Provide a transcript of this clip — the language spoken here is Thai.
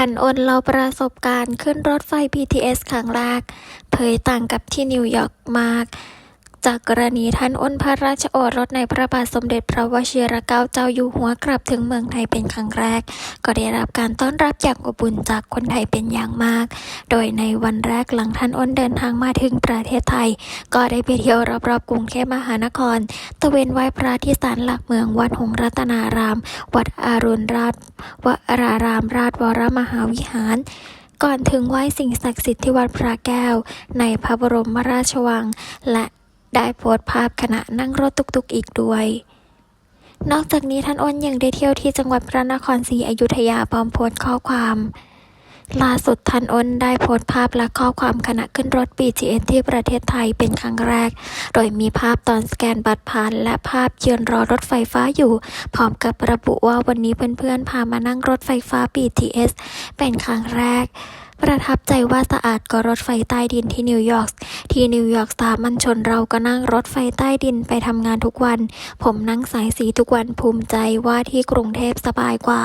พันอ้นเราประสบการณ์ขึ้นรถไฟ BTS ครั้งแรกเผยต่างกับที่นิวยอร์กมาก จากกรณีท่านอ้นพระราชโอรสในพระบาทสมเด็จพระวชิรเกล้าเจ้าอยู่หัวกลับถึงเมืองไทยเป็นครั้งแรก ก็ได้รับการต้อนรับอย่างอบอุ่นจากคนไทยเป็นอย่างมาก โดยในวันแรกหลังท่านอ้นเดินทางมาถึงประเทศไทย ก็ได้ไปเที่ยวรอบๆกรุงเทพมหานคร ตะเวนไหว้พระที่ศาลหลักเมืองวัดหงรัตนาราม วัดอารุณราชวรารามราชวรมหาวิหารก่อนถึงไหว้สิ่งศักดิ์สิทธิ์ที่วัดพระแก้ว ในพระบรมราชวัง และ ได้โพสต์ภาพขณะนั่งรถตุกๆอีกด้วย นอกจากนี้ท่านอ้นยังได้เที่ยวที่จังหวัดพระนครศรีอยุธยาพร้อมโพสต์ข้อความล่าสุดท่านอ้นได้โพสต์ภาพและข้อความขณะขึ้นรถ BTS ที่ประเทศไทยเป็นครั้งแรก โดยมีภาพตอนสแกนบัตรผ่านและภาพยืนรอรถไฟฟ้าอยู่ พร้อมกับระบุว่าวันนี้เพื่อนๆพามานั่งรถไฟฟ้า BTS เป็นครั้งแรก ประทับใจว่าสะอาดก็รถไฟใต้ดินที่นิวยอร์กที่นิวยอร์กสามัญชนเราก็นั่งรถไฟใต้ดินไปทำงานทุกวัน ผมนั่งสายสีทุกวันภูมิใจว่าที่กรุงเทพสบายกว่า